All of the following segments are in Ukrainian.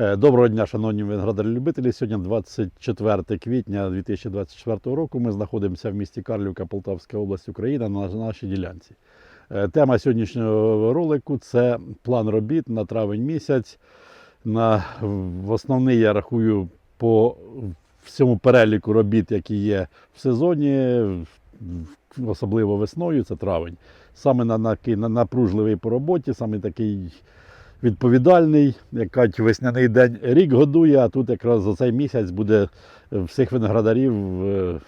Е, Доброго дня, шановні виноградарі-любителі. Сьогодні 24 квітня 2024 року. Ми знаходимося в місті Карлівка, Полтавська область, Україна на нашій ділянці. Е, Тема сьогоднішнього ролику це план робіт на травень місяць. На, в основний я рахую по всьому переліку робіт, які є в сезоні, особливо весною, це травень. Саме на, на, на напружливий по роботі, саме такий відповідальний, як кажуть, весняний день рік годує, а тут якраз за цей місяць буде е, всіх виноградарів е,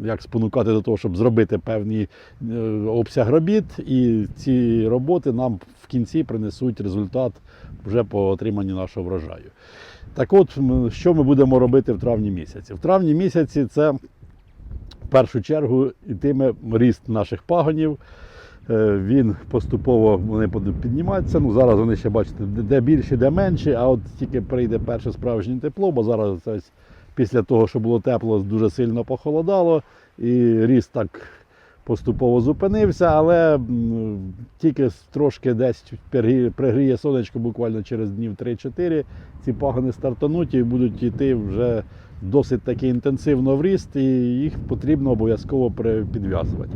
як спонукати до того, щоб зробити певний е, обсяг робіт, і ці роботи нам в кінці принесуть результат вже по отриманню нашого врожаю. Так от, що ми будемо робити в травні місяці? В травні місяці це в першу чергу йтиме ріст наших пагонів. Е, Він поступово вони будуть підніматися. Ну, зараз вони ще бачите, де- більше, де менше, а от тільки прийде перше справжнє тепло, бо зараз ось після того, що було тепло, дуже сильно похолодало, і ріст так поступово зупинився, але тільки трошки десь пригріє- сонечко буквально через днів 3-4, ці пагони стартануть і будуть йти вже досить таки інтенсивно в ріст, і їх потрібно обов'язково підв'язувати.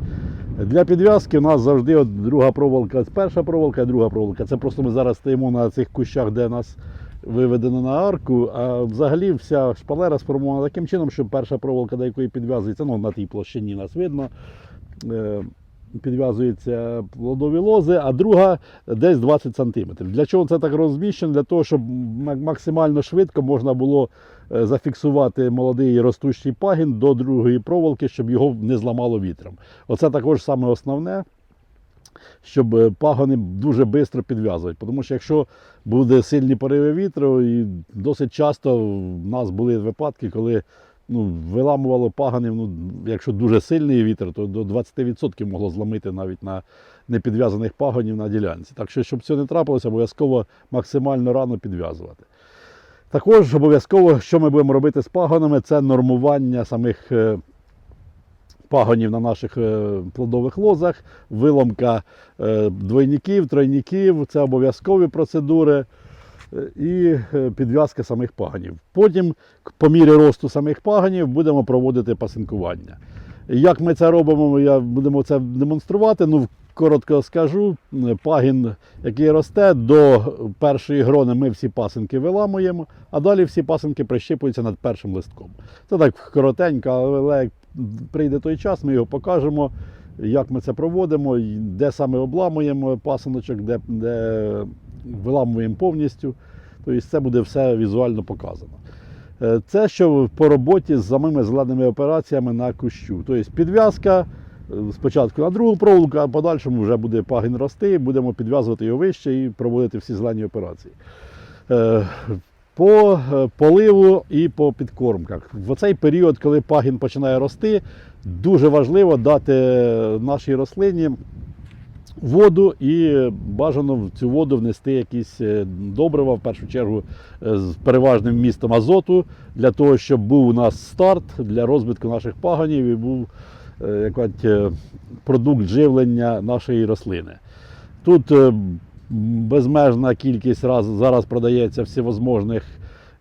Для підв'язки у нас завжди от друга проволока, перша проволока, друга проволока. Це просто ми зараз стоїмо на цих кущах, де нас виведено на арку. А взагалі вся шпалера сформована таким чином, що перша проволока, до якої підв'язується, ну на тій площині нас видно. Е, Підв'язуються плодові лози, а друга десь 20 см. Для чого це так розміщено? Для того, щоб максимально швидко можна було е, зафіксувати молодий ростущий пагін до другої проволоки, щоб його не зламало вітром. Оце також саме основне, щоб е, пагони дуже швидко підв'язувати. Тому що якщо буде сильні пориви вітру, і досить часто в нас були випадки, коли ну, виламувало пагонів, ну, якщо дуже сильний вітер, то до 20% могло зламити навіть на непідв'язаних пагонів на ділянці. Так що, щоб це не трапилося, обов'язково максимально рано підв'язувати. Також обов'язково, що ми будемо робити з пагонами, це нормування самих е, пагонів на наших е, плодових лозах, виломка е, двойників, тройників, це обов'язкові процедури і е, підв'язка самих пагонів. Потім, по мірі росту самих пагонів, будемо проводити пасинкування. Як ми це робимо, я будемо це демонструвати. Ну, коротко скажу, е, пагін, який росте, до першої грони ми всі пасинки виламуємо, а далі всі пасинки прищипуються над першим листком. Це так коротенько, але як прийде той час, ми його покажемо, як ми це проводимо, де саме обламуємо пасиночок, де, де виламуємо повністю. Тобто це буде все візуально показано. Е, Це що по роботі з самими зеленими операціями на кущу. Тобто підв'язка е, спочатку на другу проволоку, а подальшому вже буде пагін рости, будемо підв'язувати його вище і проводити всі зелені операції. Е, По поливу і по підкормках. В цей період, коли пагін починає рости, дуже важливо дати нашій рослині воду і бажано в цю воду внести якісь е, добрива, в першу чергу е, з переважним вмістом азоту, для того, щоб був у нас старт для розвитку наших паганів і був е, як кажуть, е, продукт живлення нашої рослини. Тут безмежна кількість раз, зараз продається всевозможних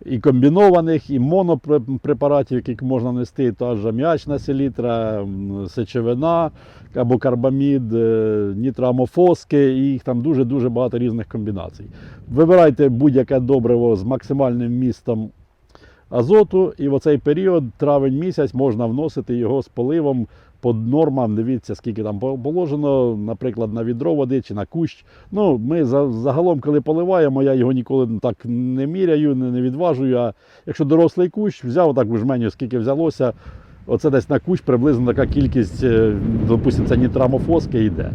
і комбінованих, і монопрепаратів, яких можна нести, та ж аміачна селітра, сечовина, або карбамід, е, нітроамофоски, і їх там дуже-дуже багато різних комбінацій. Вибирайте будь-яке добриво з максимальним вмістом азоту, і в оцей період, травень місяць, можна вносити його з поливом по нормам. Дивіться, скільки там положено, наприклад, на відро води чи на кущ. Ну, ми загалом, коли поливаємо, я його ніколи так не міряю, не, відважую. А якщо дорослий кущ, взяв так в жменю, скільки взялося, оце десь на кущ приблизно така кількість, е, допустимо, це нітрамофоски йде.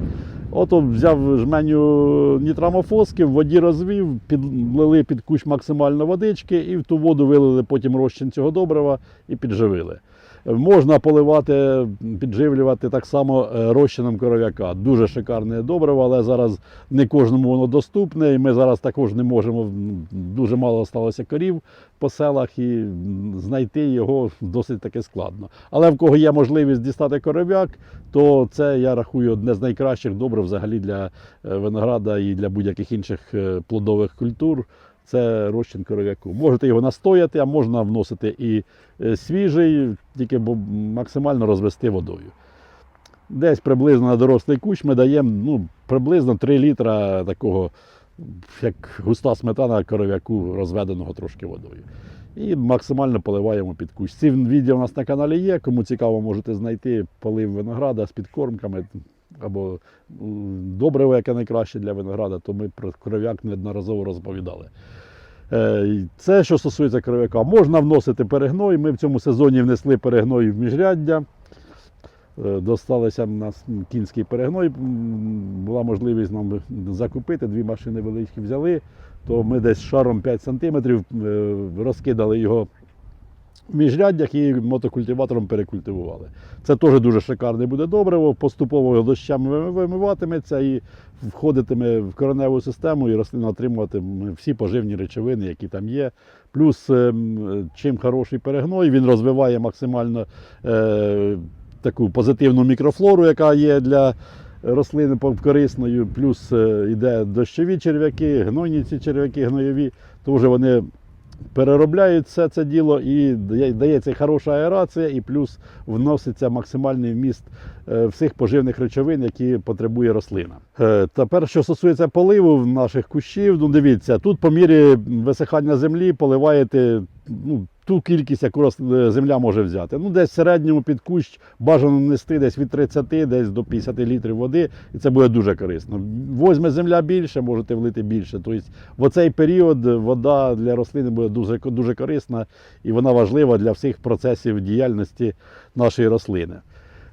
Ото взяв жменю нітрамофоски, в воді розвів, підлили під кущ максимально водички і в ту воду вилили потім розчин цього добрива і підживили. Можна поливати, підживлювати так само е, розчином коров'яка. Дуже шикарне добриво, але зараз не кожному воно доступне. І ми зараз також не можемо. Дуже мало сталося корів по селах, і знайти його досить таки складно. Але в кого є можливість дістати коров'як, то це я рахую одне з найкращих добрив взагалі для е, винограда і для будь-яких інших е, плодових культур. Це розчин коров'яку. Можете його настояти, а можна вносити і е, свіжий, тільки максимально розвести водою. Десь приблизно на дорослий кущ ми даємо ну, приблизно 3 літра такого, як густа сметана коров'яку, розведеного трошки водою. І максимально поливаємо під кущ. Ці відео у нас на каналі є. Кому цікаво, можете знайти полив винограда з підкормками або добриво, яке найкраще для винограда, то ми про коров'як неодноразово розповідали. Е, Це, що стосується коров'яка, можна вносити перегной. Ми в цьому сезоні внесли перегной в міжряддя. Е, Досталося нас кінський перегной. Була можливість нам закупити, дві машини великі взяли, то ми десь шаром 5 см розкидали його в міжряддях і мотокультиватором перекультивували. Це теж дуже шикарне буде добриво, поступово дощами вимиватиметься і входитиме в кореневу систему, і рослина отримуватиме всі поживні речовини, які там є. Плюс, ем, чим хороший перегной, він розвиває максимально е, таку позитивну мікрофлору, яка є для рослини корисною. Плюс е, йде дощові черв'яки, гнойні ці черв'яки гнойові, то вже вони переробляють все це діло і дається хороша аерація, і плюс вноситься максимальний вміст е, всіх поживних речовин, які потребує рослина. Е, Тепер, що стосується поливу наших кущів, ну дивіться, тут по мірі висихання землі поливаєте ну, ту кількість, яку е, земля може взяти. Ну, десь в середньому під кущ бажано нести десь від 30 десь до 50 літрів води, і це буде дуже корисно. Возьме земля більше, можете влити більше. Тобто в оцей період вода для рослини буде дуже, дуже корисна і вона важлива для всіх процесів діяльності нашої рослини.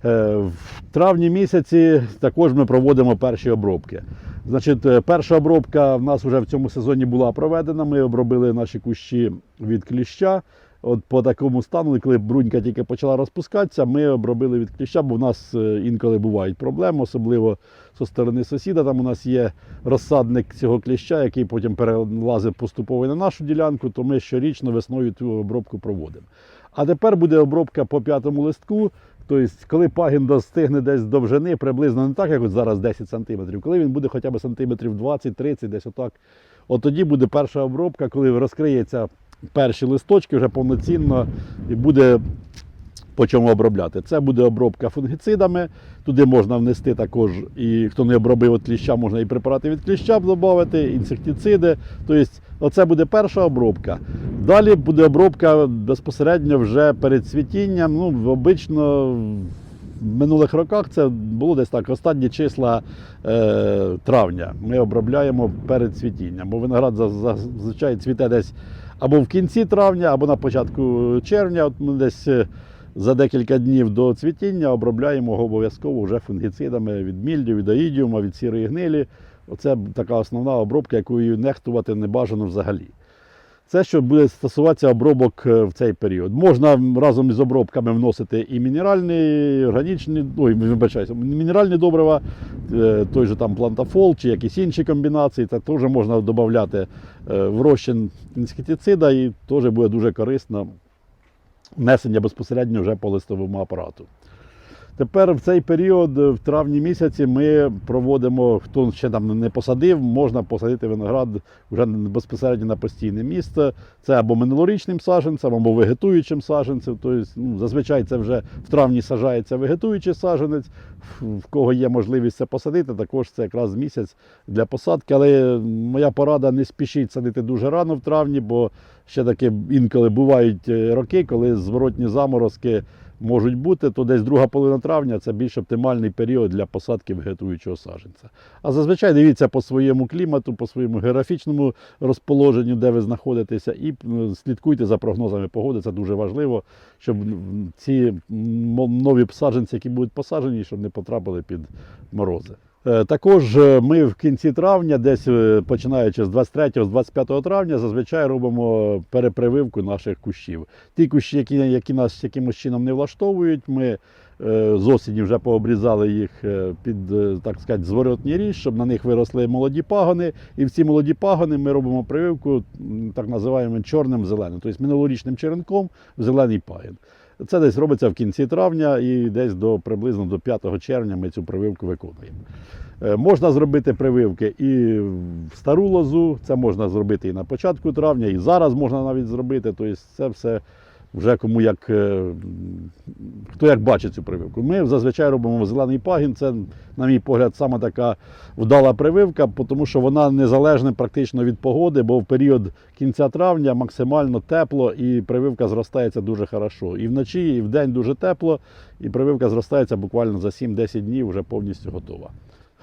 Е, В травні місяці також ми проводимо перші обробки. Значить, е, перша обробка в нас вже в цьому сезоні була проведена. Ми обробили наші кущі від кліща. От по такому стану, коли брунька тільки почала розпускатися, ми обробили від кліща, бо в нас е, інколи бувають проблеми, особливо зі сторони сусіда. Там у нас є розсадник цього кліща, який потім перелазить поступово на нашу ділянку, то ми щорічно весною цю обробку проводимо. А тепер буде обробка по п'ятому листку. Тобто, коли пагін достигне десь довжини, приблизно не так, як от зараз 10 см, коли він буде хоча б сантиметрів 20-30, десь отак, от тоді буде перша обробка, коли розкриється перші листочки вже повноцінно і буде по чому обробляти. Це буде обробка фунгіцидами. Туди можна внести також, і хто не обробив від кліща, можна і препарати від кліща додати, інсектициди. Тобто, оце буде перша обробка. Далі буде обробка безпосередньо вже перед цвітінням. Ну, обично в минулих роках це було десь так, останні числа е, травня. Ми обробляємо перед цвітінням, бо виноград за- за- зазвичай цвіте десь або в кінці травня, або на початку червня. От ми десь е, за декілька днів до цвітіння обробляємо його обов'язково вже фунгіцидами від мільдю, від аїдіума, від сірої гнилі. Оце така основна обробка, якою нехтувати не бажано взагалі. Це що буде стосуватися обробок е, в цей період. Можна разом із обробками вносити і мінеральні, і органічні, ой, вибачаюся, мінеральні добрива, е, той же там плантафол чи якісь інші комбінації. Це теж можна додати е, в розчин інсектицида і теж буде дуже корисно внесення безпосередньо вже по листовому апарату. Тепер в цей період, в травні місяці, ми проводимо, хто ще там не посадив, можна посадити виноград вже безпосередньо на постійне місце. Це або минулорічним саджанцем, або вегетуючим саджанцем. Тобто, ну, зазвичай це вже в травні саджається вегетуючий саджанець. В в кого є можливість це посадити, також це якраз місяць для посадки. Але моя порада не спішіть садити дуже рано в травні, бо ще таки інколи бувають е, роки, коли зворотні заморозки можуть бути, то десь друга половина травня це більш оптимальний період для посадки вегетуючого саженця. А зазвичай дивіться по своєму клімату, по своєму географічному розположенню, де ви знаходитеся, і слідкуйте за прогнозами погоди. Це дуже важливо, щоб ці нові саджанці, які будуть посаджені, щоб не потрапили під морози. Е, Також е, ми в кінці травня, десь е, починаючи з 23-25 травня, зазвичай робимо перепрививку наших кущів. Ті кущі, які, які нас якимось чином не влаштовують, ми з осені вже пообрізали їх під так сказати, зворотній ріж, щоб на них виросли молоді пагони. І в ці молоді пагони ми робимо прививку так називаємо чорним зеленим, тобто минулорічним черенком в зелений пагін. Це десь робиться в кінці травня і десь до приблизно до 5 червня ми цю прививку виконуємо. Е, Можна зробити прививки і в стару лозу, це можна зробити і на початку травня, і зараз можна навіть зробити. Тобто це все вже кому як е, хто як бачить цю прививку. Ми зазвичай робимо зелений пагін. Це, на мій погляд, саме така вдала прививка, тому що вона незалежна практично від погоди, бо в період кінця травня максимально тепло і прививка зростається дуже хорошо. І вночі, і вдень дуже тепло, і прививка зростається буквально за 7-10 днів вже повністю готова.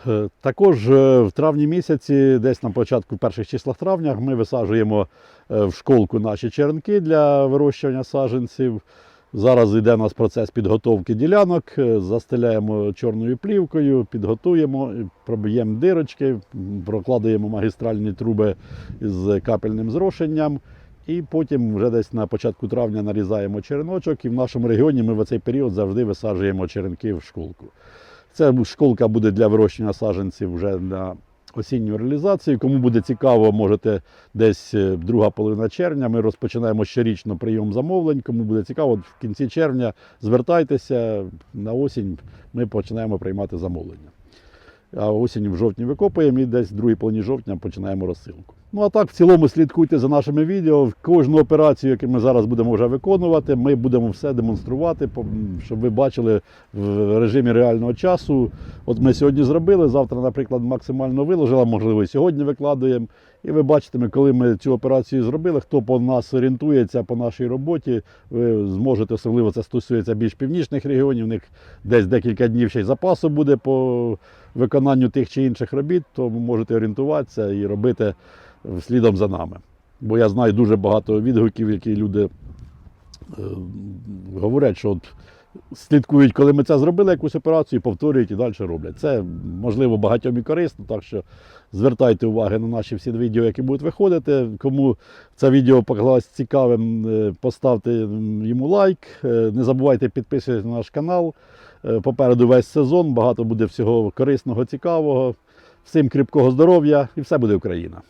Е, Також е, в травні місяці, десь на початку перших числах травня, ми висаджуємо е, в школку наші черенки для вирощування саджанців. Зараз йде у нас процес підготовки ділянок, застеляємо чорною плівкою, підготуємо, проб'ємо дирочки, м, прокладуємо магістральні труби з капельним зрошенням. І потім вже десь на початку травня нарізаємо череночок. І в нашому регіоні ми в цей період завжди висаджуємо черенки в школку. Це школка буде для вирощення саджанців вже на осінню реалізацію. Кому буде цікаво, можете десь е, друга половина червня. Ми розпочинаємо щорічно прийом замовлень. Кому буде цікаво, в кінці червня звертайтеся на осінь. Ми починаємо приймати замовлення. А осінь в жовтні викопуємо і десь в другій половині жовтня починаємо розсилку. Ну а так, в цілому слідкуйте за нашими відео. Кожну операцію, яку ми зараз будемо вже виконувати, ми будемо все демонструвати, щоб ви бачили в режимі реального часу. От ми сьогодні зробили, завтра, наприклад, максимально виложила, можливо, і сьогодні викладуємо. І ви бачитиме, коли ми цю операцію зробили, хто по нас орієнтується по нашій роботі, ви зможете, особливо це стосується більш північних регіонів, у них десь декілька днів ще й запасу буде по виконанню тих чи інших робіт, то ви можете орієнтуватися і робити слідом за нами. Бо я знаю дуже багато відгуків, які люди е, говорять, що от слідкують, коли ми це зробили, якусь операцію, повторюють і далі роблять. Це можливо багатьом і корисно, так що звертайте увагу на наші всі відео, які будуть виходити. Кому це відео показалось цікавим, е, поставте йому лайк. Е, Не забувайте підписуватися на наш канал. Попереду весь сезон, багато буде всього корисного, цікавого. Всім кріпкого здоров'я і все буде Україна.